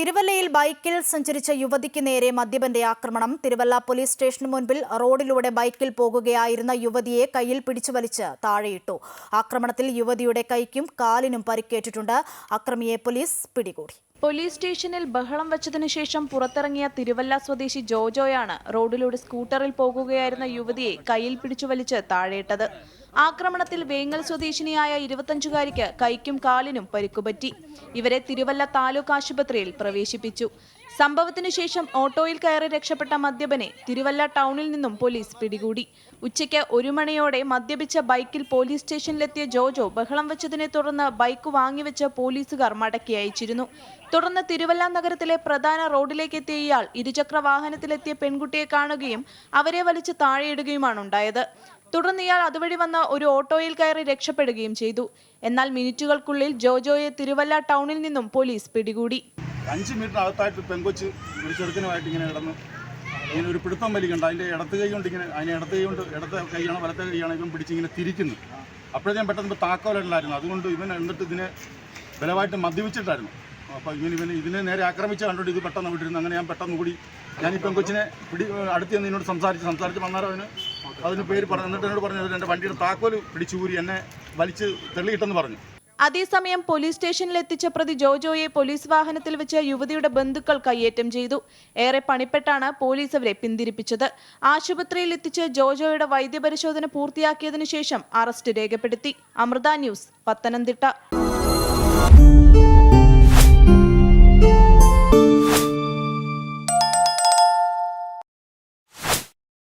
തിരുവല്ലയിൽ ബൈക്കിൽ സഞ്ചരിച്ച യുവതിക്ക് നേരെ മദ്യപന്റെ ആക്രമണം. തിരുവല്ല പോലീസ് സ്റ്റേഷന് മുൻപിൽ റോഡിലൂടെ ബൈക്കിൽ പോകുകയായിരുന്ന യുവതിയെ കയ്യിൽ പിടിച്ചു വലിച്ച് താഴെയിട്ടു. ആക്രമണത്തിൽ യുവതിയുടെ കൈക്കും കാലിനും പരിക്കേറ്റിട്ടുണ്ട്. അക്രമിയെ പോലീസ് പിടികൂടി. പോലീസ് സ്റ്റേഷനിൽ ബഹളം വച്ചതിനു ശേഷം പുറത്തിറങ്ങിയ തിരുവല്ല സ്വദേശി ജോജോയാണ് റോഡിലൂടെ സ്കൂട്ടറിൽ പോകുകയായിരുന്ന യുവതിയെ കയ്യിൽ പിടിച്ചു വലിച്ച് താഴേട്ടത് ആക്രമണത്തിൽ വേങ്ങൽ സ്വദേശിനിയായ ഇരുപത്തഞ്ചുകാരിക്ക് കൈക്കും കാലിനും പരിക്കുപറ്റി. ഇവരെ തിരുവല്ല താലൂക്ക് ആശുപത്രിയിൽ പ്രവേശിപ്പിച്ചു. സംഭവത്തിനു ശേഷം ഓട്ടോയിൽ കയറി രക്ഷപ്പെട്ട മദ്യപനെ തിരുവല്ല ടൗണിൽ നിന്നും പോലീസ് പിടികൂടി. ഉച്ചയ്ക്ക് ഒരു മണിയോടെ മദ്യപിച്ച ബൈക്കിൽ പോലീസ് സ്റ്റേഷനിലെത്തിയ ജോജോ ബഹളം വെച്ചതിനെ തുടർന്ന് ബൈക്ക് വാങ്ങിവെച്ച് പോലീസുകാർ മടക്കി അയച്ചിരുന്നു. തുടർന്ന് തിരുവല്ല നഗരത്തിലെ പ്രധാന റോഡിലേക്ക് എത്തിയ ഇയാൾ ഇരുചക്ര വാഹനത്തിലെത്തിയ പെൺകുട്ടിയെ കാണുകയും അവരെ വലിച്ച് താഴെയിടുകയുമാണ് ഉണ്ടായത്. തുടർന്ന് ഇയാൾ അതുവഴി വന്ന ഒരു ഓട്ടോയിൽ കയറി രക്ഷപ്പെടുകയും ചെയ്തു. എന്നാൽ മിനിറ്റുകൾക്കുള്ളിൽ ജോജോയെ തിരുവല്ല ടൗണിൽ നിന്നും പോലീസ് പിടികൂടി. അഞ്ച് മീറ്റർ അകത്തായിട്ട് പെങ്കൊച്ച് ഒരു ചെറുക്കനുമായിട്ട് ഇങ്ങനെ കിടന്ന്. ഇങ്ങനെ ഒരു പിടുത്തം വലിക്കുണ്ട് അതിന്റെ ഇടത്ത് കൈ കൊണ്ട് ഇങ്ങനെ അതിനെ ഇടത്ത് കൈ കൊണ്ട് ഇടത്തെ കൈയാണോ വലത്തെ കൈയാണോ ഇവൻ പിടിച്ച് ഇങ്ങനെ തിരിക്കുന്നു. ഞാൻ പെട്ടെന്ന് താക്കോലുണ്ടായിരുന്നു അതുകൊണ്ട് ഇവൻ എന്നിട്ട് ഇതിനെ ബലമായിട്ട് മദ്യപിച്ചിട്ടായിരുന്നു. അപ്പോൾ ഇവൻ ഇവന് ഇതിനെ നേരെ ആക്രമിച്ച് കണ്ടുകൊണ്ട് ഇത് പെട്ടെന്ന് വിട്ടിരുന്നു അങ്ങനെ ഞാൻ പെട്ടെന്ന് കൂടി ഞാൻ ഈ പെങ്കൊച്ചിനെ പിടി അടുത്ത് ചെന്ന് എന്നോട് സംസാരിച്ച് സംസാരിച്ച് വന്നാലോ അവന് അതിന് പേര് പറഞ്ഞു. എന്നിട്ട് എന്നോട് പറഞ്ഞു എന്റെ വണ്ടിയുടെ താക്കോൽ പിടിച്ചൂരി എന്നെ വലിച്ച് തെളിയിട്ടെന്ന് പറഞ്ഞു. അതേസമയം പോലീസ് സ്റ്റേഷനിൽ എത്തിച്ച പ്രതി ജോജോയെ പോലീസ് വാഹനത്തിൽ വെച്ച് യുവതിയുടെ ബന്ധുക്കൾ കയ്യേറ്റം ചെയ്തു. ഏറെ പണിപ്പെട്ടാണ് പോലീസ് അവരെ പിന്തിരിപ്പിച്ചത്. ആശുപത്രിയിൽ എത്തിച്ച് ജോജോയുടെ വൈദ്യപരിശോധന പൂർത്തിയാക്കിയതിനു ശേഷം അറസ്റ്റ് രേഖപ്പെടുത്തി. അമൃത ന്യൂസ് പത്തനംതിട്ട.